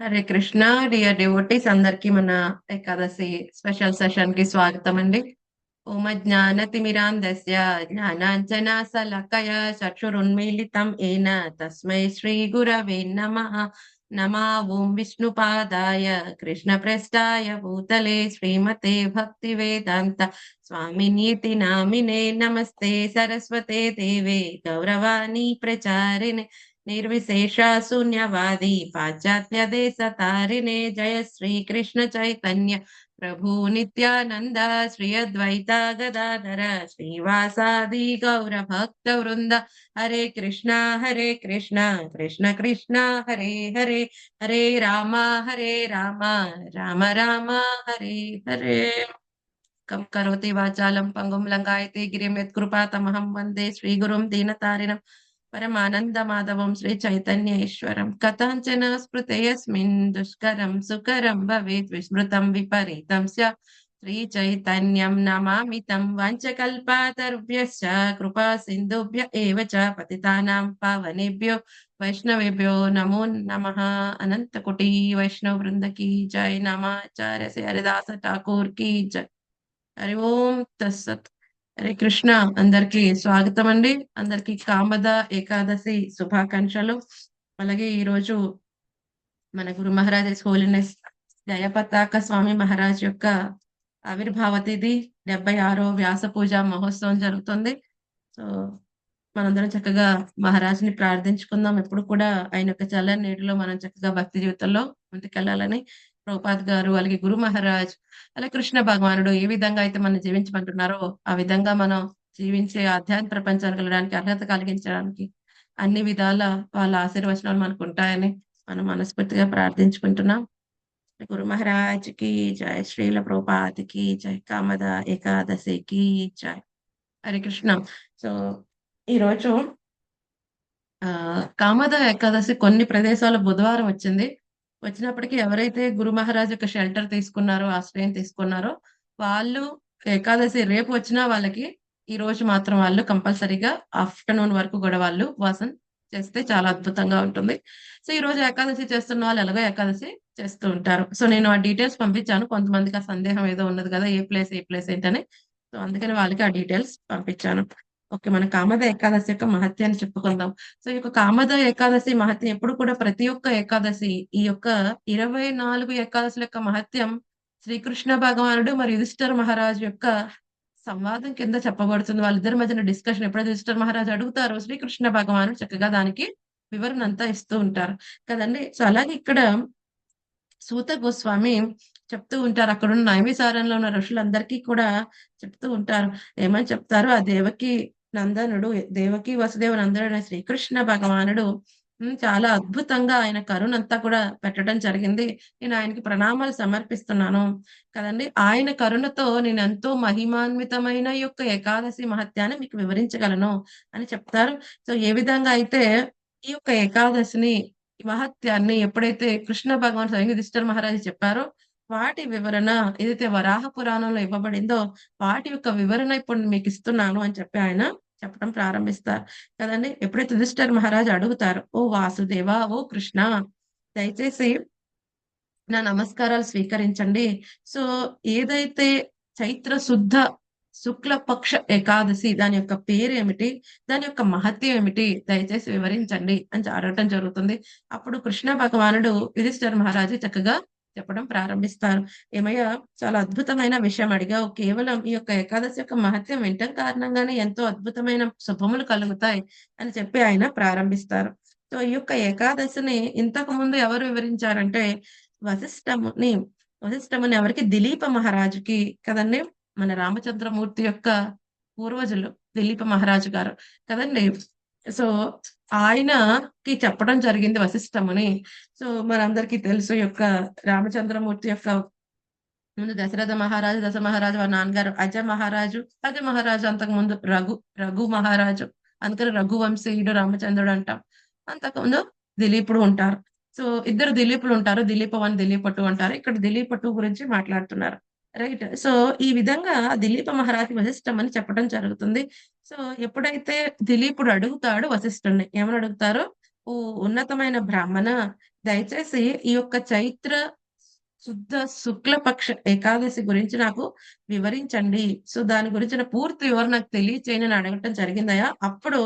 Hare Krishna dear devotees అందరికి మన Ekadashi special సెషన్కి స్వాగతం అండి ఓమ జ్ఞానతిమిరాంధస్య జ్ఞానాంజన సలకయ చక్షురున్మీలితం ఏన తస్మై శ్రీ గురవే నమ. నమ ఓం విష్ణుపాదాయ కృష్ణ ప్రేష్టాయ భూతలే శ్రీమతే భక్తి వేదాంత స్వామినీతి నామినే నమస్తే సరస్వతే దేవే గౌరవాణి ప్రచారిణే. నిర్విశేష శూన్యవాది పాశ్చాత్య దేశ తారిణే జయ శ్రీ కృష్ణ చైతన్య ప్రభు నిత్యానంద శ్రీ అద్వైత గదాధర శ్రీవాసాది గౌర భక్త వృంద హరే కృష్ణ హరే కృష్ణ కృష్ణ కృష్ణ హరే హరే హరే రామ హరే రామ రామ రామ హరే హరే కం కరోతి వాచాలం परमानन्दमाधवं श्रीचैतन्यैश्वरं कथञ्चन स्मृते यस्मिन् दुष्करं सुकरं भवेत् विस्मृतं विपरीतं विस्मृत विपरीत श्री तं नमा कृपा सिन्धुभ्य एव च पावनेभ्यो वैष्णवेभ्यो नमो नम। अनकुटी वैष्णव वृंद की जय नमाचार्य से हरिदास ठाकुर की जय। हरिओं तत्सत। హరే కృష్ణ. అందరికి స్వాగతం అండి అందరికి కామద ఏకాదశి శుభాకాంక్షలు. అలాగే ఈ రోజు మన గురు మహారాజ్ హోలీనెస్ జయపతాక స్వామి మహారాజ్ యొక్క ఆవిర్భావ తిథి డెబ్బై ఆరో వ్యాస పూజ మహోత్సవం జరుగుతుంది. సో మనందరం చక్కగా మహారాజుని ప్రార్థించుకుందాం. ఎప్పుడు కూడా ఆయన యొక్క చల్లని నీటిలో మనం చక్కగా భక్తి జీవితంలో ముందుకెళ్ళాలని ప్రభుపాద్ గారు అలాగే గురు మహారాజ్ అలాగే కృష్ణ భగవానుడు ఏ విధంగా అయితే మనం జీవించమంటున్నారో ఆ విధంగా మనం జీవించే ఆధ్యాత్మిక ప్రపంచానికి వెళ్ళడానికి అర్హత కలిగించడానికి అన్ని విధాల వాళ్ళ ఆశీర్వచనాలు మనకు ఉంటాయని మనం మనస్ఫూర్తిగా ప్రార్థించుకుంటున్నాం. గురు మహారాజ్కి జయ శ్రీల ప్రభుపాదికి జయ కామద ఏకాదశికి జయ హరే కృష్ణ. సో ఈరోజు ఆ కామద ఏకాదశి కొన్ని ప్రదేశాల బుధవారం వచ్చింది. వచ్చినప్పటికీ ఎవరైతే గురు మహారాజ్ యొక్క షెల్టర్ తీసుకున్నారో ఆశ్రయం తీసుకున్నారో వాళ్ళు ఏకాదశి రేపు వచ్చినా వాళ్ళకి ఈ రోజు మాత్రం వాళ్ళు కంపల్సరీగా ఆఫ్టర్నూన్ వరకు కూడా వాళ్ళు వాసన చేస్తే చాలా అద్భుతంగా ఉంటుంది. సో ఈ రోజు ఏకాదశి చేస్తున్న వాళ్ళు ఎలాగో ఏకాదశి చేస్తూ ఉంటారు. సో నేను ఆ డీటెయిల్స్ పంపించాను. కొంతమందికి ఆ సందేహం ఏదో ఉన్నది కదా ఏ ప్లేస్ ఏ ప్లేస్ ఏంటని. సో అందుకని వాళ్ళకి ఆ డీటెయిల్స్ పంపించాను. ఓకే మన కామద ఏకాదశి యొక్క మహత్యాన్ని చెప్పుకుందాం. సో ఈ యొక్క కామద ఏకాదశి మహత్యం ఎప్పుడు కూడా ప్రతి ఒక్క ఏకాదశి ఈ యొక్క ఇరవై నాలుగు ఏకాదశుల యొక్క మహత్యం శ్రీకృష్ణ భగవానుడు మరియు యుధిష్ఠర్ మహారాజు యొక్క సంవాదం కింద చెప్పబడుతుంది. వాళ్ళిద్దరి మధ్యన డిస్కషన్ ఎప్పుడైతే యుధిష్ఠర్ మహారాజు అడుగుతారో శ్రీకృష్ణ భగవానుడు చక్కగా దానికి వివరణ అంతా ఇస్తూ ఉంటారు. కదండి? సో అలాగే ఇక్కడ సూత గోస్వామి చెప్తూ ఉంటారు. అక్కడ ఉన్న నైమిసారంలో ఉన్న ఋషులందరికీ కూడా చెప్తూ ఉంటారు. ఏమని చెప్తారు? ఆ దేవకి నందనుడు దేవకి వసుదేవ నందనుడు శ్రీకృష్ణ భగవానుడు చాలా అద్భుతంగా ఆయన కరుణంతా కూడా పెట్టడం జరిగింది. నేను ఆయనకి ప్రణామాలు సమర్పిస్తున్నాను. కదండి? ఆయన కరుణతో నేను ఎంతో మహిమాన్వితమైన ఈ యొక్క ఏకాదశి మహత్యాన్ని మీకు వివరించగలను అని చెప్తారు. సో ఏ విధంగా అయితే ఈ యొక్క ఏకాదశిని ఈ మహత్యాన్ని ఎప్పుడైతే కృష్ణ భగవాన్ స్వయంగా దిష్టర్ మహారాజు చెప్పారో వాటి వివరణ ఏదైతే వరాహ పురాణంలో ఇవ్వబడిందో వాటి యొక్క వివరణ ఇప్పుడు మీకు ఇస్తున్నాను అని చెప్పి ఆయన చెప్పడం ప్రారంభిస్తారు. కదండి? ఎప్పుడైతే యుధిష్ఠిర మహారాజు అడుగుతారు ఓ వాసుదేవ ఓ కృష్ణ దయచేసి నా నమస్కారాలు స్వీకరించండి. సో ఏదైతే చైత్ర శుద్ధ శుక్ల పక్ష ఏకాదశి దాని యొక్క పేరు ఏమిటి? దాని యొక్క మహత్యం ఏమిటి? దయచేసి వివరించండి అని అడగటం జరుగుతుంది. అప్పుడు కృష్ణ భగవానుడు యుధిష్ఠర్ మహారాజు చక్కగా చెప్పడం ప్రారంభిస్తారు. ఏమయ్యా చాలా అద్భుతమైన విషయం అడిగావు. కేవలం ఈ యొక్క ఏకాదశి యొక్క మహత్యం వినటం కారణంగానే ఎంతో అద్భుతమైన శుభములు కలుగుతాయి అని చెప్పి ఆయన ప్రారంభిస్తారు. సో ఈ యొక్క ఏకాదశిని ఇంతకు ముందు ఎవరు వివరించారంటే వశిష్ఠముని వశిష్ఠముని ఎవరికి? దిలీప మహారాజుకి కదండి మన రామచంద్రమూర్తి యొక్క పూర్వజులు దిలీప మహారాజు గారు. కదండి సో ఆయనకి చెప్పడం జరిగింది వశిష్ఠముని. సో మనందరికీ తెలుసు యొక్క రామచంద్రమూర్తి యొక్క ముందు దశరథ మహారాజు దశ మహారాజు వారి నాన్నగారు అజ మహారాజు అజ మహారాజు అంతకు ముందు రఘు రఘు మహారాజు అందుకని రఘువంశీయుడు రామచంద్రుడు అంటాం. అంతకుముందు దిలీపుడు ఉంటారు. సో ఇద్దరు దిలీపులు ఉంటారు. దిలీప వన్ దిలీప టూ అంటారు ఇక్కడ దిలీప టూ గురించి మాట్లాడుతున్నారు. రైట్ సో ఈ విధంగా దిలీప మహారాజు వశిష్టం అని చెప్పడం జరుగుతుంది సో ఎప్పుడైతే దిలీపుడు అడుగుతాడు వశిష్ఠుడిని ఏమని అడుగుతారు ఓ ఉన్నతమైన బ్రాహ్మణ దయచేసి ఈ యొక్క చైత్ర శుద్ధ శుక్ల పక్ష ఏకాదశి గురించి నాకు వివరించండి. సో, దాని గురించిన పూర్తి వివరణ నాకు తెలియచేయని అడగటం జరిగిందయా అప్పుడు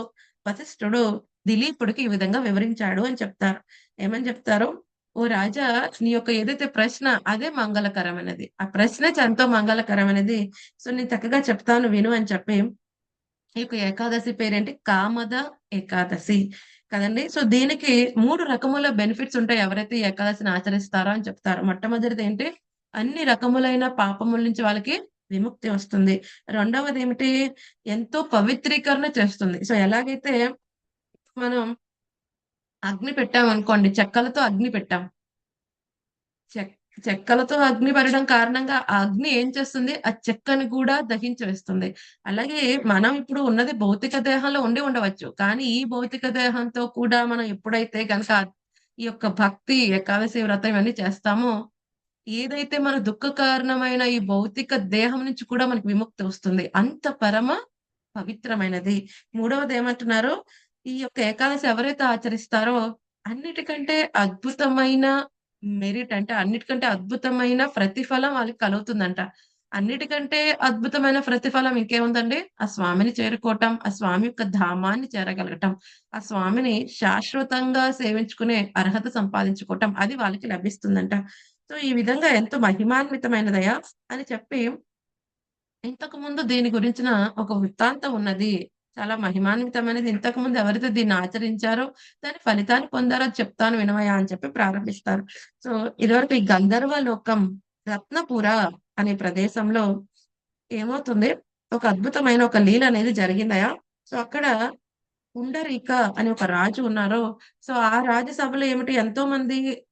వశిష్ఠుడు దిలీపుడికి ఈ విధంగా వివరించాడు అని చెప్తారు. ఏమని చెప్తారు? ఓ రాజా! నీ యొక్క ఏదైతే ప్రశ్న అదే మంగళకరమైనది. ఆ ప్రశ్న ఎంతో మంగళకరమైనది. సో, నేను చక్కగా చెప్తాను విను అని చెప్పి ఈ యొక్క ఏకాదశి పేరేంటి? కామద ఏకాదశి కదండి సో, దీనికి మూడు రకముల బెనిఫిట్స్ ఉంటాయి. ఎవరైతే ఏకాదశిని ఆచరిస్తారో అని చెప్తారు. మొట్టమొదటిదేంటి? అన్ని రకములైన పాపముల నుంచి వాళ్ళకి విముక్తి వస్తుంది. రెండవదేమిటి? ఎంతో పవిత్రీకరణ చేస్తుంది. సో, ఎలాగైతే మనం అగ్ని పెట్టామనుకోండి. చెక్కలతో అగ్ని పెట్టాం. చెక్ చెక్కలతో అగ్ని పెట్టడం కారణంగా ఆ అగ్ని ఏం చేస్తుంది? ఆ చెక్కని కూడా దహించేస్తుంది. అలాగే మనం ఇప్పుడు ఉన్నది భౌతిక దేహంలో ఉండి ఉండవచ్చు. కానీ ఈ భౌతిక దేహంతో కూడా మనం ఎప్పుడైతే గనక ఈ యొక్క భక్తి, ఏకాదశి వ్రతం ఇవన్నీ చేస్తామో, ఏదైతే మన దుఃఖ కారణమైన ఈ భౌతిక దేహం నుంచి కూడా మనకి విముక్తి వస్తుంది. అంత పరమ పవిత్రమైనది. మూడవది ఏమంటున్నారు? ఈ యొక్క ఏకాదశి ఎవరైతే ఆచరిస్తారో అన్నిటికంటే అద్భుతమైన మెరిట్ అంటే అన్నిటికంటే అద్భుతమైన ప్రతిఫలం వాళ్ళకి కలుగుతుందంట. అన్నిటికంటే అద్భుతమైన ప్రతిఫలం ఇంకేముందండి? ఆ స్వామిని చేరుకోవటం, ఆ స్వామి యొక్క ధామాన్ని చేరగలగటం, ఆ స్వామిని శాశ్వతంగా సేవించుకునే అర్హత సంపాదించుకోవటం అది వాళ్ళకి లభిస్తుందంట. సో, ఈ విధంగా ఎంతో మహిమాన్వితమైనదయా అని చెప్పి ఇంతకు ముందు దీని గురించిన ఒక వృత్తాంతం ఉన్నది. చాలా మహిమాన్వితమైనది. ఇంతకుముందు ఎవరైతే దీన్ని ఆచరించారో దాని ఫలితాన్ని పొందారో చెప్తాను వినవయ్యా అని చెప్పి ప్రారంభిస్తారు. సో, ఇదివరకు ఈ గంధర్వ లోకం రత్నపుర అనే ప్రదేశంలో ఏమవుతుంది? ఒక అద్భుతమైన ఒక లీల అనేది జరిగిందయా సో, అక్కడ పుండరీక అనే ఒక రాజు ఉన్నారు. సో, ఆ రాజ్యసభలో ఏమిటి ఎంతో మంది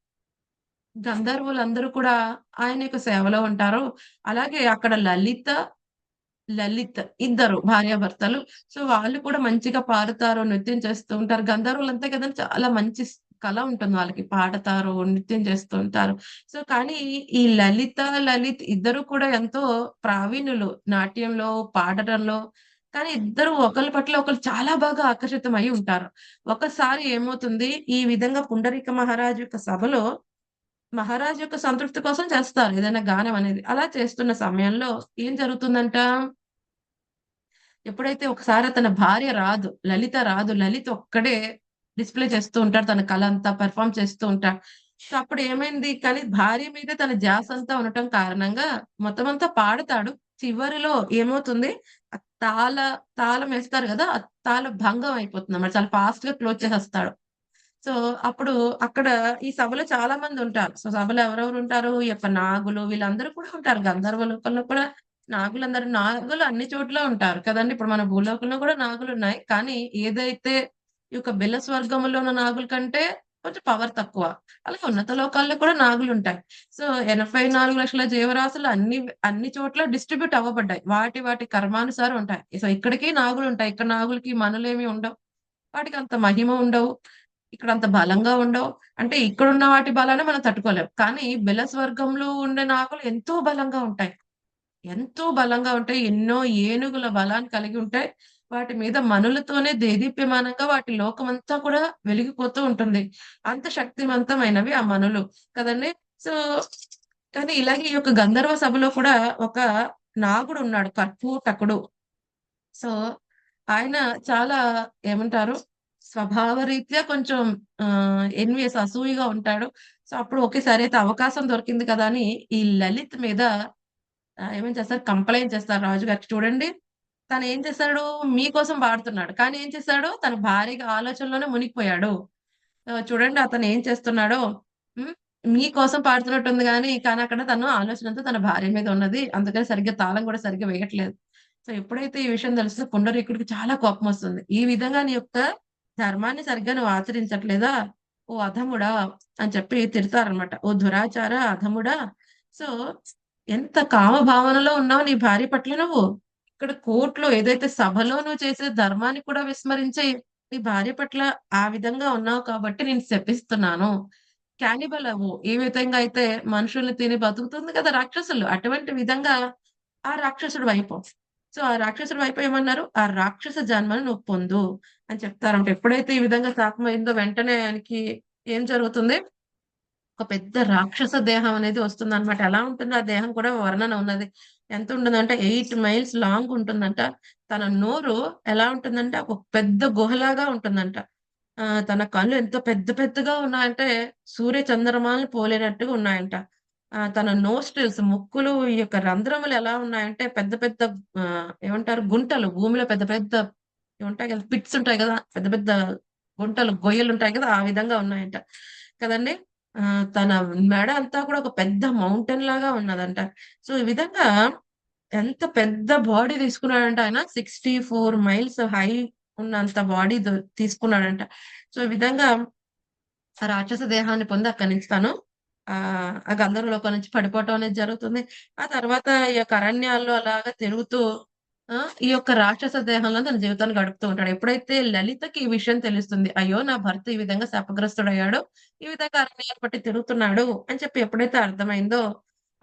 గంధర్వులందరూ కూడా ఆయన యొక్క సేవలో ఉంటారు. అలాగే అక్కడ లలిత, లలిత్ ఇద్దరు భార్యాభర్తలు. సో, వాళ్ళు కూడా మంచిగా పాడుతారు, నృత్యం చేస్తూ ఉంటారు. గంధర్వులంతే కదండి చాలా మంచి కళ ఉంటుంది వాళ్ళకి. పాడతారు, నృత్యం చేస్తూ ఉంటారు. సో, కానీ ఈ లలిత, లలిత్ ఇద్దరు కూడా ఎంతో ప్రావీణ్యులు నాట్యంలో, పాడటంలో. కానీ ఇద్దరు ఒకరి పట్ల ఒకరు చాలా బాగా ఆకర్షితం అయి ఉంటారు. ఒకసారి ఏమవుతుంది? ఈ విధంగా పుండరీక మహారాజు యొక్క సభలో మహారాజు యొక్క సంతృప్తి కోసం చేస్తారు ఏదైనా గానం అనేది. అలా చేస్తున్న సమయంలో ఏం జరుగుతుందంట? ఎప్పుడైతే ఒకసారి తన భార్య రాదు. లలిత రాదు. లలిత ఒక్కడే డిస్‌ప్లే చేస్తూ ఉంటాడు. తన కళ అంతా పెర్ఫామ్ చేస్తూ ఉంటాడు. సో, అప్పుడు ఏమైంది? కానీ భార్య మీద తన ధ్యాసంతా ఉండటం కారణంగా మొత్తం అంతా పాడతాడు. చివరిలో ఏమవుతుంది? తాళ తాళం వేస్తారు కదా ఆ తాళం భంగం అయిపోతుందన్నమాట. చాలా ఫాస్ట్గా క్లోజ్ చేసేస్తాడు. సో, అప్పుడు అక్కడ ఈ సభలో చాలా మంది ఉంటారు సో, సభలో ఎవరెవరు ఉంటారు? ఈ యొక్క నాగులు వీళ్ళందరూ కూడా ఉంటారు. గంధర్వ లోకంలో కూడా నాగులందరూ నాగులు అన్ని చోట్ల ఉంటారు కదండి ఇప్పుడు మన భూలోకంలో కూడా నాగులు ఉన్నాయి కానీ ఏదైతే ఈ యొక్క బిల్ల స్వర్గంలో ఉన్న నాగుల కంటే కొంచెం పవర్ తక్కువ. అలాగే ఉన్నత లోకాల్లో కూడా నాగులు ఉంటాయి సో, 84,00,000 జీవరాశులు అన్ని అన్ని చోట్ల డిస్ట్రిబ్యూట్ అవ్వబడ్డాయి. వాటి వాటి కర్మానుసారం ఉంటాయి. సో, ఇక్కడికి నాగులు ఉంటాయి ఇక్కడ నాగులకి మనులేమి ఉండవు. వాటికి అంత మహిమ ఉండవు. ఇక్కడ అంత బలంగా ఉండవు. అంటే ఇక్కడున్న వాటి బలాన్ని మనం తట్టుకోలేం. కానీ బిల వర్గంలో ఉండే నాగులు ఎంతో బలంగా ఉంటాయి. ఎంతో బలంగా ఉంటాయి. ఎన్నో ఏనుగుల బలాన్ని కలిగి ఉంటాయి. వాటి మీద మనులతోనే దేదీప్యమానంగా వాటి లోకమంతా కూడా వెలిగిపోతూ ఉంటుంది. అంత శక్తివంతమైనవి ఆ మనులు కదండి సో, కానీ ఇలాగే ఈ యొక్క గంధర్వ సభలో కూడా ఒక నాగుడు ఉన్నాడు కర్పూటకుడు. సో, ఆయన చాలా ఏమంటారు? స్వభావరీత్యా కొంచెం ఎన్వియస్ అసూయిగా ఉంటాడు. సో, అప్పుడు ఒకేసారి అయితే అవకాశం దొరికింది కదా! అని ఈ లలిత్ మీద ఏమేం చేస్తారు? కంప్లైంట్ చేస్తారు రాజుగారికి. చూడండి తను ఏం చేశాడు? మీకోసం పాడుతున్నాడు. కానీ ఏం చేశాడు? తన భార్య ఆలోచనలోనే మునిగిపోయాడు. చూడండి అతను ఏం చేస్తున్నాడో మీకోసం పాడుతున్నట్టుంది కానీ కానీ అక్కడ తను ఆలోచనతో తన భార్య మీద ఉన్నది. అందుకని సరిగ్గా తాళం కూడా సరిగ్గా వేయట్లేదు. సో, ఎప్పుడైతే ఈ విషయం తెలుస్తుందో పుండరీకుడికి చాలా కోపం వస్తుంది ఈ విధంగా నీ యొక్క ధర్మాన్ని సరిగ్గా నువ్వు ఆచరించట్లేదా? ఓ అధముడా! అని చెప్పి తిడతారనమాట. ఓ దురాచార అధముడా! సో, ఎంత కామభావనలో ఉన్నావు నీ భార్య పట్ల నువ్వు. ఇక్కడ కోర్టులో ఏదైతే సభలో నువ్వు చేసే ధర్మాన్ని కూడా విస్మరించి నీ భార్య పట్ల ఆ విధంగా ఉన్నావు కాబట్టి నేను శపిస్తున్నాను. క్యానిబల్ అవ్వు. ఏ విధంగా అయితే మనుషుల్ని తిని బతుకుతుంది కదా రాక్షసులు. అటువంటి విధంగా ఆ రాక్షసుడివైపో. సో, ఆ రాక్షసుడి వైపు ఏమన్నారు? "ఆ రాక్షస జన్మను నువ్వు పొందు" అని చెప్తారంట ఎప్పుడైతే ఈ విధంగా శాపమైందో వెంటనే ఆయనకి ఏం జరుగుతుంది? ఒక పెద్ద రాక్షస దేహం అనేది వస్తుందన్నమాట. ఎలా ఉంటుంది ఆ దేహం కూడా వర్ణన ఉన్నది. ఎంత ఉంటుందంటే ఎయిట్ మైల్స్ లాంగ్ ఉంటుందంట. తన నోరు ఎలా ఉంటుందంటే ఒక పెద్ద గుహలాగా ఉంటుందంట. ఆ తన కళ్ళు ఎంత పెద్ద పెద్దగా ఉన్నాయంటే సూర్య చంద్రమాలను పోలేనట్టుగా ఉన్నాయంట. ఆ తన నోస్టిల్స్ ముక్కులు ఈ యొక్క రంధ్రములు ఎలా ఉన్నాయంటే పెద్ద పెద్ద ఏమంటారు గుంటలు భూమిలో పెద్ద పెద్ద ఉంటాయి కదా! పిట్స్ ఉంటాయి కదా పెద్ద పెద్ద గుంటలు, గొయ్యలు ఉంటాయి కదా! ఆ విధంగా ఉన్నాయంట. కదండి తన మెడ అంతా కూడా ఒక పెద్ద మౌంటైన్ లాగా ఉన్నదంట. సో, ఈ విధంగా ఎంత పెద్ద బాడీ తీసుకున్నాడంట ఆయన 64 మైల్స్ హై ఉన్నంత బాడీ తీసుకున్నాడంట. సో, ఈ విధంగా ఆ రాక్షస దేహాన్ని పొంది అక్కడి నుంచి తను ఆ గంధర్వ నుంచి పడిపోవటం అనేది జరుగుతుంది. ఆ తర్వాత ఈ యొక్క అరణ్యాల్లో అలాగా తిరుగుతూ ఈ యొక్క రాక్షస దేహంలో తన జీవితాన్ని గడుపుతూ ఉంటాడు. ఎప్పుడైతే లలితకి ఈ విషయం తెలుస్తుంది. అయ్యో! నా భర్త ఈ విధంగా శాపగ్రస్తుడయ్యాడు. ఈ విధంగా అరణ్యాన్ని పట్టి తిరుగుతున్నాడు అని చెప్పి ఎప్పుడైతే అర్థమైందో,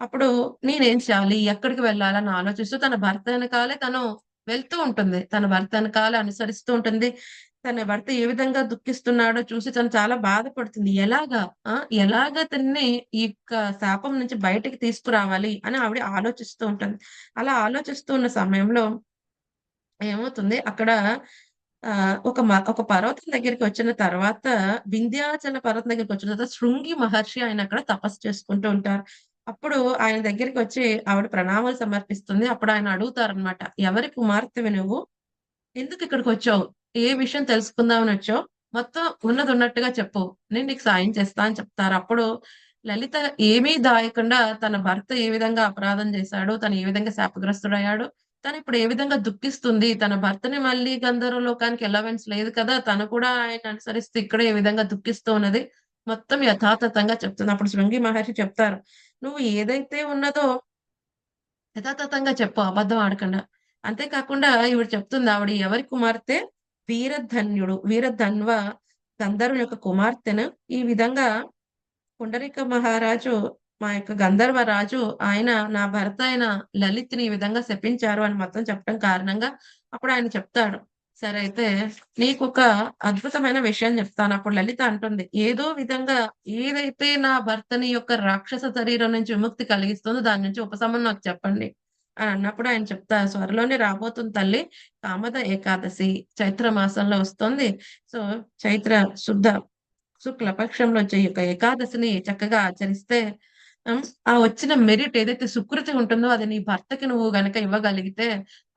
అప్పుడు నేనేం చేయాలి? ఎక్కడికి వెళ్ళాలని ఆలోచిస్తూ తన భర్త వెనకాలే తను వెళ్తూ ఉంటుంది. తన భర్త వెనకాలే అనుసరిస్తూ ఉంటుంది. తన భర్త ఏ విధంగా దుఃఖిస్తున్నాడో చూసి తను చాలా బాధపడుతుంది. ఎలాగా? ఆ! ఎలాగా తన్ని ఈ యొక్క శాపం నుంచి బయటకి తీసుకురావాలి అని ఆవిడ ఆలోచిస్తూ ఉంటుంది. అలా ఆలోచిస్తూ ఉన్న సమయంలో ఏమవుతుంది అక్కడ ఆ ఒక ఒక పర్వతం దగ్గరికి వచ్చిన తర్వాత వింధ్యాచల పర్వతం దగ్గరికొచ్చిన తర్వాత శృంగి మహర్షి ఆయన అక్కడ తపస్సు చేసుకుంటూ ఉంటారు. అప్పుడు ఆయన దగ్గరికి వచ్చి ఆవిడ ప్రణామాలు సమర్పిస్తుంది. అప్పుడు ఆయన అడుగుతారనమాట. "ఎవరి కుమార్తెవి నువ్వు? ఎందుకు ఇక్కడికి వచ్చావు ఏ విషయం తెలుసుకుందామని వచ్చావు? మొత్తం ఉన్నదున్నట్టుగా చెప్పు. నేను నీకు సాయం చేస్తా" అని చెప్తారు. అప్పుడు లలిత ఏమీ దాయకుండా తన భర్త ఏ విధంగా అపరాధం చేశాడు, తను ఏ విధంగా శాపగ్రస్తుడయ్యాడు, తనిప్పుడు ఏ విధంగా దుఃఖిస్తుంది, తన భర్తని మళ్ళీ గంధర్వ లోకానికి ఎలవెన్స్ లేదు కదా! తను కూడా ఆయన అనుసరిస్తూ ఇక్కడ ఏ విధంగా దుఃఖిస్తూ ఉన్నది. మొత్తం యథాతథంగా చెప్తుంది. అప్పుడు శృంగి మహర్షి చెప్తారు. "నువ్వు ఏదైతే ఉన్నదో యథాతథంగా చెప్పు అబద్ధం ఆడకుండా." అంతే కాకుండా చెప్తుంది ఆవిడ ఎవరి కుమార్తె? వీరధన్యుడు. వీరధన్వ గంధర్వుని యొక్క కుమార్తెను ఈ విధంగా పుండరిక మహారాజు మా యొక్క గంధర్వ రాజు ఆయన నా భర్త అయిన లలిత్‌ని ఈ విధంగా శపించారు అని మొత్తం చెప్పడం కారణంగా అప్పుడు ఆయన చెప్తాడు. సరే అయితే నీకు ఒక అద్భుతమైన విషయం చెప్తాను. అప్పుడు లలిత అంటుంది. ఏదో విధంగా ఏదైతే నా భర్తని యొక్క రాక్షస శరీరం నుంచి విముక్తి కలిగిస్తుందో దాని నుంచి ఉపశమనం నాకు చెప్పండి. అని అన్నప్పుడు ఆయన చెప్తారు. త్వరలోనే రాబోతుంది తల్లి కామద ఏకాదశి చైత్ర మాసంలో వస్తుంది. సో చైత్ర శుద్ధ శుక్ల పక్షంలో వచ్చే యొక్క ఏకాదశిని చక్కగా ఆచరిస్తే ఆ వచ్చిన మెరిట్ ఏదైతే సుకృతి ఉంటుందో అది నీ భర్తకి నువ్వు గనక ఇవ్వగలిగితే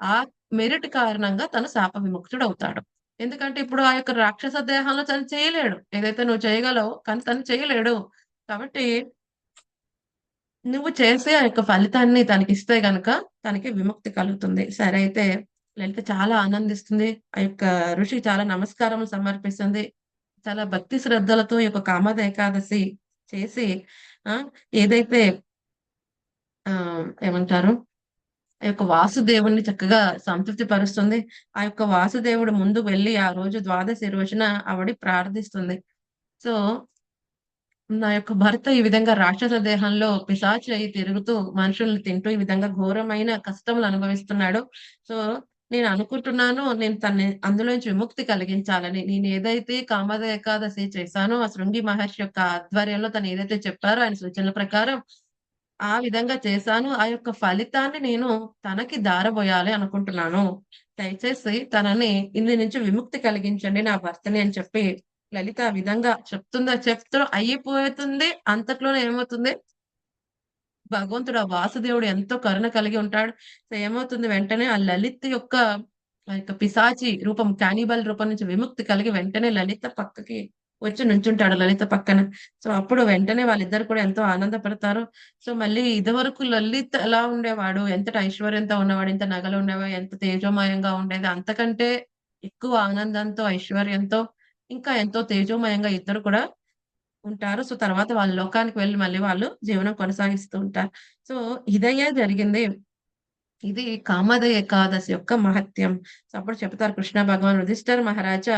ఆ మెరిట్ కారణంగా తను శాప విముక్తుడవుతాడు. ఎందుకంటే ఇప్పుడు ఆ యొక్క రాక్షస దేహంలో తను చేయలేడు. ఏదైతే నువ్వు చేయగలవు కానీ తను చేయలేడు. కాబట్టి నువ్వు చేసే ఆ యొక్క ఫలితాన్ని తనకి ఇస్తే గనక తనకి విముక్తి కలుగుతుంది. సరే అయితే లలిత చాలా ఆనందిస్తుంది. ఆ యొక్క ఋషి చాలా నమస్కారం సమర్పిస్తుంది. చాలా భక్తి శ్రద్ధలతో ఈ యొక్క కామద ఏకాదశి చేసి ఆ! ఏదైతే ఆ ఏమంటారు? ఆ యొక్క వాసుదేవుడిని చక్కగా సంతృప్తి పరుస్తుంది. ఆ యొక్క వాసుదేవుడు ముందు వెళ్ళి ఆ రోజు ద్వాదశి రోజున ఆవిడ ప్రార్థిస్తుంది. సో నా యొక్క భర్త ఈ విధంగా రాక్షస దేహంలో పిశాచి అయి తిరుగుతూ మనుషుల్ని తింటూ ఈ విధంగా ఘోరమైన కష్టములు అనుభవిస్తున్నాడు. సో నేను అనుకుంటున్నాను నేను తనని అందులోంచి విముక్తి కలిగించాలని. నేను ఏదైతే కామద ఏకాదశి చేశానో ఆ శృంగి మహర్షి యొక్క ఆధ్వర్యంలో తను ఏదైతే చెప్పారో ఆయన సూచనల ప్రకారం ఆ విధంగా చేశాను. ఆ యొక్క ఫలితాన్ని నేను తనకి దారబోయాలి అనుకుంటున్నాను. దయచేసి తనని ఇందు నుంచి విముక్తి కలిగించండి నా భర్తని అని చెప్పి లలిత ఆ విధంగా చెప్తుందా చెప్తూ అయిపోతుంది. అంతట్లోనే ఏమవుతుంది భగవంతుడు ఆ వాసుదేవుడు ఎంతో కరుణ కలిగి ఉంటాడు. సో ఏమవుతుంది వెంటనే ఆ లలిత్ యొక్క యొక్క పిశాచి రూపం కానిబల్ రూపం నుంచి విముక్తి కలిగి వెంటనే లలిత పక్కకి వచ్చి నుంచుంటాడు లలిత పక్కన. సో అప్పుడు వెంటనే వాళ్ళిద్దరు కూడా ఎంతో ఆనందపడతారు. సో మళ్ళీ ఇదివరకు లలిత్ ఎలా ఉండేవాడు? ఎంతటి ఐశ్వర్యంతో ఉన్నవాడు, ఎంత నగలు ఉండేవాడు ఎంత తేజోమయంగా ఉండేది. అంతకంటే ఎక్కువ ఆనందంతో, ఐశ్వర్యంతో ఇంకా ఎంతో తేజోమయంగా ఇద్దరు కూడా ఉంటారు. సో తర్వాత వాళ్ళ లోకానికి వెళ్ళి మళ్ళీ వాళ్ళు జీవనం కొనసాగిస్తూ ఉంటారు. సో ఇదయ్యే జరిగింది. ఇది కామదయ ఏకాదశి యొక్క మహత్యం. సో అప్పుడు చెప్తారు కృష్ణ భగవాన్ యుధిష్ఠిర మహారాజా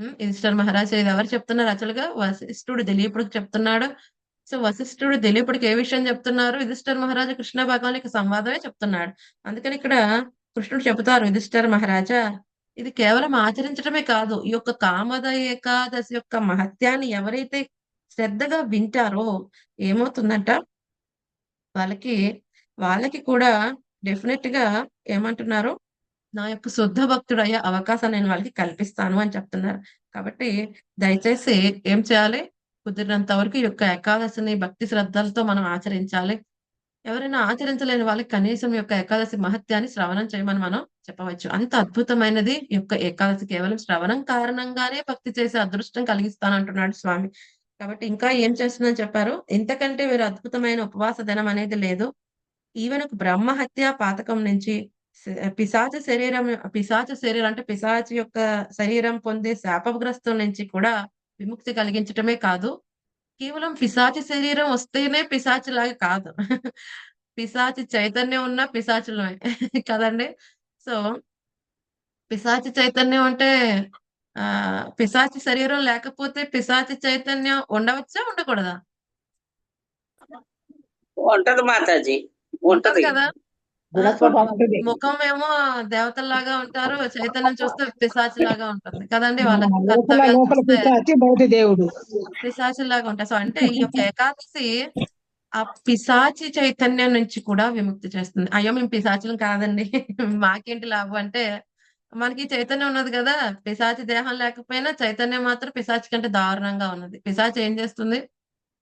హ్మ్. మహారాజా ఇది ఎవరు చెప్తున్నారు యాక్చువల్‌గా వశిష్ఠుడు దిలీపుడికి చెప్తున్నాడు. సో వశిష్ఠుడు దిలీపుడికి ఏ విషయం చెప్తున్నారు? యుధిష్ఠిర మహారాజా కృష్ణ భగవాన్ యొక్క సంవాదమే చెప్తున్నాడు. అందుకని ఇక్కడ కృష్ణుడు చెబుతారు యుధిష్ఠర్ మహారాజా ఇది కేవలం ఆచరించడమే కాదు ఈ యొక్క కామద ఏకాదశి యొక్క మహత్యాన్ని ఎవరైతే శ్రద్ధగా వింటారో ఏమవుతుందంట? వాళ్ళకి వాళ్ళకి కూడా డెఫినెట్గా ఏమంటున్నారు? నా యొక్క శుద్ధ భక్తుడు అయ్యే అవకాశం నేను వాళ్ళకి కల్పిస్తాను అని చెప్తున్నారు. కాబట్టి దయచేసి ఏం చేయాలి? కుదిరినంత వరకు ఈ యొక్క ఏకాదశిని భక్తి శ్రద్ధలతో మనం ఆచరించాలి. ఎవరైనా ఆచరించలేని వాళ్ళకి కనీసం యొక్క ఏకాదశి మహత్యాన్ని శ్రవణం చేయమని మనం చెప్పవచ్చు. అంత అద్భుతమైనది యొక్క ఏకాదశి కేవలం శ్రవణం కారణంగానే భక్తి చేసే అదృష్టం కలిగిస్తానంటున్నాడు స్వామి. కాబట్టి ఇంకా ఏం చేస్తుందని చెప్పారు? ఇంతకంటే వేరే అద్భుతమైన ఉపవాస దినం అనేది లేదు. ఈవెన్ ఒక బ్రహ్మ హత్య పాతకం నుంచి పిశాచ శరీరం పిశాచ శరీరం అంటే పిశాచి యొక్క శరీరం పొందే శాపగ్రస్తం నుంచి కూడా విముక్తి కలిగించటమే కాదు. కేవలం పిశాచి శరీరం వస్తేనే పిశాచి లాగా కాదు. పిశాచి చైతన్యం ఉన్న పిశాచులమే. కదండి? సో పిశాచి చైతన్యం అంటే ఆ పిశాచి శరీరం లేకపోతే పిశాచి చైతన్యం ఉండవచ్చా ఉండకూడదా? ఉంటది మాతాజీ ఉంటది కదా. ముఖం ఏమో దేవతల్లాగా ఉంటారు చైతన్యం చూస్తే పిశాచి లాగా ఉంటుంది. కదండి ఆ, వాళ్ళ లోపల కర్తవ్యాలు లోపల చూస్తే పిశాచి దేవుడు. పిశాచులాగా ఉంటాయి సో అంటే ఈ యొక్క ఏకాదశి ఆ పిశాచి చైతన్యం నుంచి కూడా విముక్తి చేస్తుంది. అయ్యో మేము పిశాచులం కాదండి. మాకేంటి లాభం అంటే మనకి చైతన్యం ఉన్నది కదా. పిశాచి దేహం లేకపోయినా చైతన్యం మాత్రం పిశాచి కంటే దారుణంగా ఉన్నది. పిశాచి ఏం చేస్తుంది?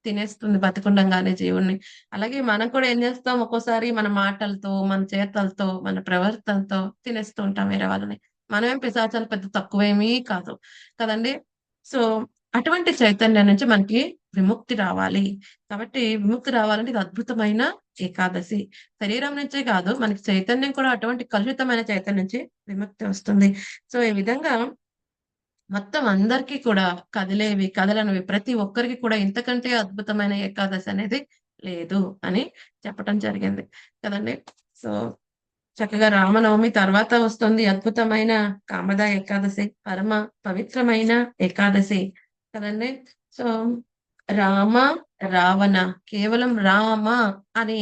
తినేస్తుంది బతికుండంగానే జీవుణ్ణి. అలాగే మనం కూడా ఏం చేస్తాం ఒక్కోసారి మన మాటలతో మన చేతలతో మన ప్రవర్తనతో తినేస్తూ ఉంటాం వేరే వాళ్ళని. మనమేం పిశాచాలు పెద్ద తక్కువేమీ కాదు కదండి? సో అటువంటి చైతన్యం నుంచి మనకి విముక్తి రావాలి. కాబట్టి విముక్తి రావాలంటే ఇది అద్భుతమైన ఏకాదశి. శరీరం నుంచే కాదు మనకి చైతన్యం కూడా అటువంటి కలుషితమైన చైతన్యం నుంచి విముక్తి వస్తుంది. సో ఈ విధంగా మొత్తం అందరికీ కూడా కదిలేవి కదలనివి. ప్రతి ఒక్కరికి కూడా ఇంతకంటే అద్భుతమైన ఏకాదశి అనేది లేదు అని చెప్పటం జరిగింది కదండి. సో చక్కగా రామనవమి తర్వాత వస్తుంది. అద్భుతమైన కామద ఏకాదశి పరమ పవిత్రమైన ఏకాదశి కదండి. సో రామ రావణ కేవలం రామ అని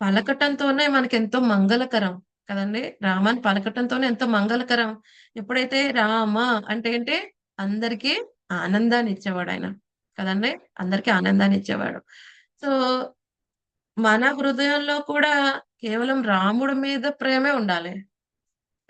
పలకటంతోనే మనకి ఎంతో మంగళకరం. కదండి? రామాన్ని పలకటంతోనే ఎంతో మంగళకరం. ఎప్పుడైతే రామ అంటే ఏంటి? అందరికీ ఆనందాన్ని ఇచ్చేవాడు ఆయన. కదండి? అందరికీ ఆనందాన్ని ఇచ్చేవాడు. సో మన హృదయంలో కూడా కేవలం రాముడి మీద ప్రేమే ఉండాలి.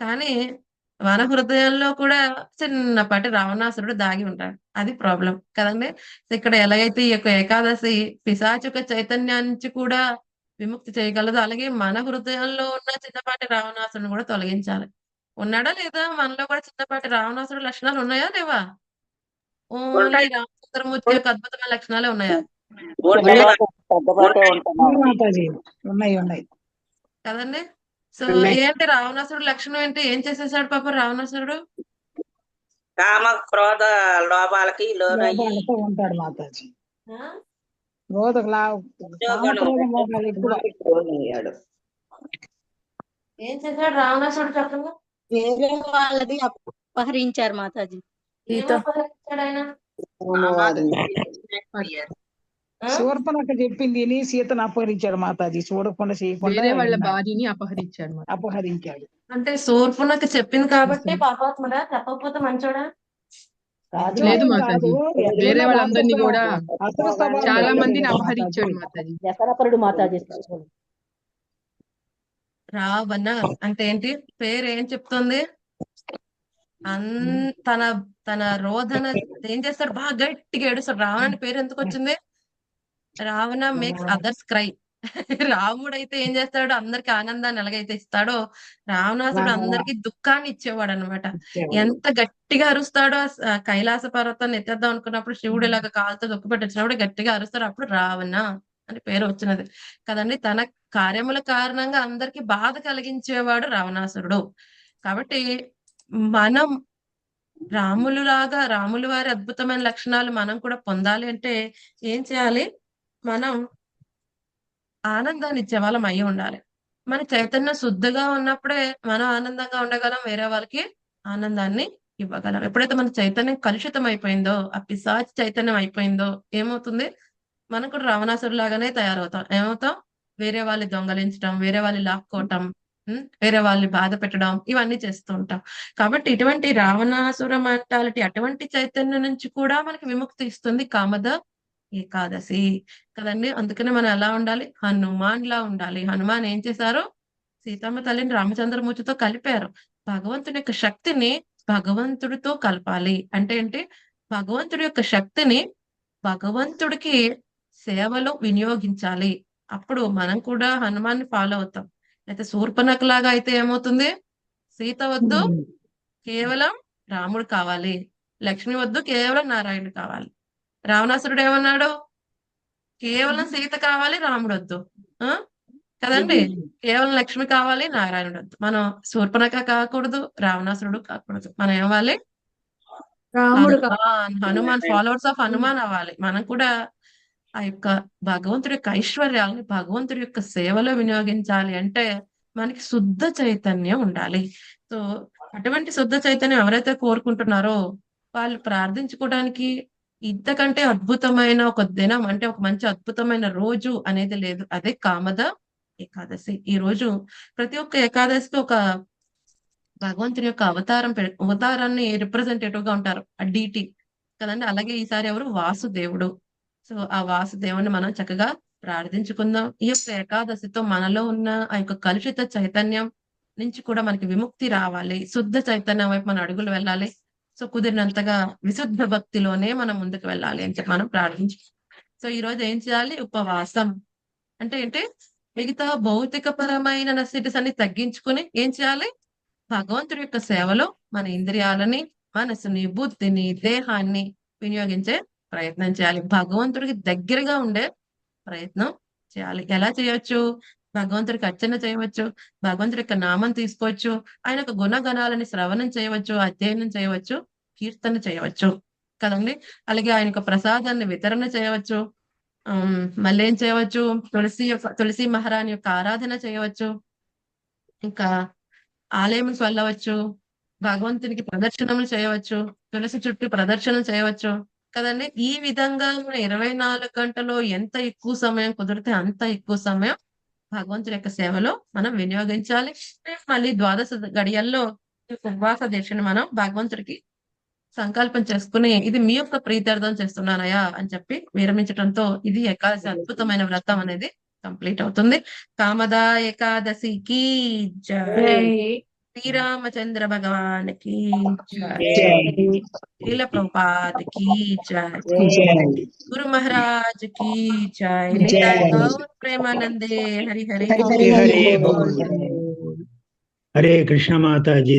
కానీ మన హృదయంలో కూడా చిన్నపాటి రావణాసురుడు దాగి ఉంటాడు. అది ప్రాబ్లం. కదండి? ఇక్కడ ఎలాగైతే ఈ యొక్క ఏకాదశి పిశాచుక చైతన్యానికి నుంచి కూడా విముక్తి చేయగలదు. అలాగే మన హృదయంలో ఉన్న చిన్నపాటి రావణాసురుని కూడా తొలగించాలి. ఉన్నాడా లేదా? మనలో కూడా చిన్నపాటి రావణాసురుడు లక్షణాలు ఉన్నాయా లేవా? ఓన్లీ. రామచంద్రమూర్తి యొక్క అద్భుతమైన లక్షణాలే ఉన్నాయా? కదండి? సో. ఏంటి రావణాసురుడు లక్షణం ఏంటి? ఏం చేసేసాడు పాప రావణాసురుడు? కామ క్రోధ లోపాలకి లోనయ్యి. ఉంటాడు మాతాజీ. ఆ? క్రోధ లా- ఉద్యోగం కామక్రోధ మోహాలు ఎక్కువ. లోనయ్యాడు. ఏం చేశాడు? రావణాసురుడు చెప్పండి. వేరే వాళ్ళది అపహరించారు మాతాజీ? శూర్పణక చెప్పింది విని సీతను అపహరించాడు మాతాజీ. చూడకుండా చేయకుండా వేరే వాళ్ళ భార్యని అపహరించాడు అపహరించాడు. అంటే శూర్పునకు చెప్పింది కాబట్టి పాపాత్ముడా? చెప్పకపోతే మంచోడా? లేదు మాతాజీ. వేరే వాళ్ళందరినీ కూడా చాలా మందిని మాతాజీ. అపహరించాడు మాతాజీ మాతాజీ రావణ అంటే ఏంటి? పేరు ఏం చెప్తుంది? అన్ తన తన రోదన ఏం చేస్తాడు? బాగా గట్టిగా ఏడుస్తాడు. రావణ అని పేరు ఎందుకు వచ్చింది? రావణ మేక్స్ అదర్స్ క్రై రాముడు అయితే ఏం చేస్తాడు అందరికి ఆనందాన్ని ఎలాగైతే ఇస్తాడో రావణాసుడు రావణ. అందరికి దుఃఖాన్ని ఇచ్చేవాడు. అనమాట. ఎంత గట్టిగా అరుస్తాడో కైలాస పర్వతాన్ని ఎత్తేద్దాం అనుకున్నప్పుడు శివుడు ఇలాగ కాలుతో దుఃఖ పెట్టినప్పుడు గట్టిగా అరుస్తాడు. అప్పుడు రావణ అని పేరు వచ్చినది. కదండి తన కార్యముల కారణంగా అందరికి బాధ కలిగించేవాడు రావణాసురుడు. కాబట్టి మనం రాములు లాగా రాములు వారి అద్భుతమైన లక్షణాలు మనం కూడా పొందాలి అంటే ఏం చేయాలి? మనం ఆనందాన్ని ఇచ్చే వాళ్ళం అయి ఉండాలి. మన చైతన్యం శుద్ధగా ఉన్నప్పుడే మనం ఆనందంగా ఉండగలం వేరే వాళ్ళకి ఆనందాన్ని ఇవ్వగలం. ఎప్పుడైతే మన చైతన్యం కలుషితం అయిపోయిందో ఆ పిశాచి చైతన్యం అయిపోయిందో ఏమవుతుంది? మనం కూడా రావణాసురు లాగానే తయారవుతాం. ఏమవుతాం? వేరే వాళ్ళని దొంగలించడం వేరే వాళ్ళని లాక్కోవటం వేరే వాళ్ళని బాధ పెట్టడం ఇవన్నీ చేస్తూ ఉంటాం. కాబట్టి ఇటువంటి రావణాసుర మెంటాలిటీ అటువంటి చైతన్యం నుంచి కూడా మనకి విముక్తి ఇస్తుంది కామద ఏకాదశి కదండి? అందుకనే మనం ఎలా ఉండాలి? హనుమాన్ లా ఉండాలి. హనుమాన్ ఏం చేశారు? సీతమ్మ తల్లిని రామచంద్రమూర్తితో కలిపారు. భగవంతుని యొక్క శక్తిని భగవంతుడితో కలపాలి. అంటే ఏంటి? భగవంతుడి యొక్క శక్తిని భగవంతుడికి సేవలో వినియోగించాలి. అప్పుడు మనం కూడా హనుమాన్ని ఫాలో అవుతాం. అయితే శూర్పణఖ లాగా అయితే ఏమవుతుంది? సీత వద్దు కేవలం రాముడు కావాలి. లక్ష్మి వద్దు కేవలం నారాయణుడు కావాలి. రావణాసురుడు ఏమన్నాడు? కేవలం సీత కావాలి రాముడు వద్దు ఆ? కదండి? కేవలం లక్ష్మి కావాలి నారాయణుడు వద్దు మనం శూర్పణఖ కాకూడదు రావణాసురుడు కాకూడదు. మనం ఏమవ్వాలి హనుమాన్ ఫాలోవర్స్ ఆఫ్ హనుమాన్ అవ్వాలి. మనం కూడా ఆ యొక్క భగవంతుడి యొక్క ఐశ్వర్యాలని భగవంతుడి యొక్క సేవలో వినియోగించాలి అంటే మనకి శుద్ధ చైతన్యం ఉండాలి. సో అటువంటి శుద్ధ చైతన్యం ఎవరైతే కోరుకుంటున్నారో వాళ్ళు ప్రార్థించుకోవడానికి ఇంతకంటే అద్భుతమైన ఒక దినం అంటే ఒక మంచి అద్భుతమైన రోజు అనేది లేదు. అదే కామద ఏకాదశి. ఈ రోజు ప్రతి ఒక్క ఏకాదశికి ఒక భగవంతుని యొక్క అవతారం అవతారాన్ని రిప్రజెంటేటివ్గా ఉంటారు. ఆ డిటి కదండి? అలాగే ఈసారి ఎవరు? వాసుదేవుడు. సో ఆ వాసుదేవుని మనం చక్కగా ప్రార్థించుకుందాం. ఈ యొక్క ఏకాదశితో మనలో ఉన్న ఆ యొక్క కలుషిత చైతన్యం నుంచి కూడా మనకి విముక్తి రావాలి. శుద్ధ చైతన్యం వైపు మన అడుగులు వెళ్ళాలి. సో కుదిరినంతగా విశుద్ధ భక్తిలోనే మనం ముందుకు వెళ్ళాలి అని చెప్పి మనం ప్రార్థించు సో ఈ రోజు ఏం చేయాలి? ఉపవాసం. అంటే ఏంటి? మిగతా భౌతిక పరమైన నసిటిస్ అన్ని తగ్గించుకుని ఏం చేయాలి? భగవంతుడి యొక్క సేవలో మన ఇంద్రియాలని మనసుని బుద్ధిని దేహాన్ని వినియోగించే ప్రయత్నం చేయాలి. భగవంతుడికి దగ్గరగా ఉండే ప్రయత్నం చేయాలి. ఎలా చేయొచ్చు? భగవంతుడికి అర్చన చేయవచ్చు. భగవంతుడి యొక్క నామం తీసుకోవచ్చు. ఆయన యొక్క గుణగణాలని శ్రవణం చేయవచ్చు. అధ్యయనం చేయవచ్చు. కీర్తన చేయవచ్చు కదండి? అలాగే ఆయన యొక్క ప్రసాదాన్ని వితరణ చేయవచ్చు. మళ్ళీ ఏం చేయవచ్చు? తులసి యొక్క తులసి మహారాణి యొక్క ఆరాధన చేయవచ్చు. ఇంకా ఆలయంకి వెళ్ళవచ్చు. భగవంతునికి ప్రదర్శనలు చేయవచ్చు. తులసి చుట్టూ ప్రదర్శనలు చేయవచ్చు. కదండి? ఈ విధంగా మన ఇరవై నాలుగు గంటలు ఎంత ఎక్కువ సమయం కుదిరితే అంత ఎక్కువ సమయం భగవంతుడి యొక్క సేవలో మనం వినియోగించాలి. మళ్ళీ ద్వాదశ గడియల్లో ఉపవాస దీక్షను మనం భగవంతుడికి సంకల్పం చేసుకుని ఇది మీ యొక్క ప్రీత్యర్థం చేస్తున్నానయా అని చెప్పి విరమించడంతో ఇది ఏకాదశి అద్భుతమైన వ్రతం అనేది కంప్లీట్ అవుతుంది. కామదా ఏకాదశికి జై. శ్రీరామచంద్ర భగవాన్కి జై. శ్రీల ప్రభుపాద్కి జై. గురు మహారాజ్కి జై. ప్రేమానందే. హరి హరి హరి హరి బోల్. హరే కృష్ణ మాతాజీ.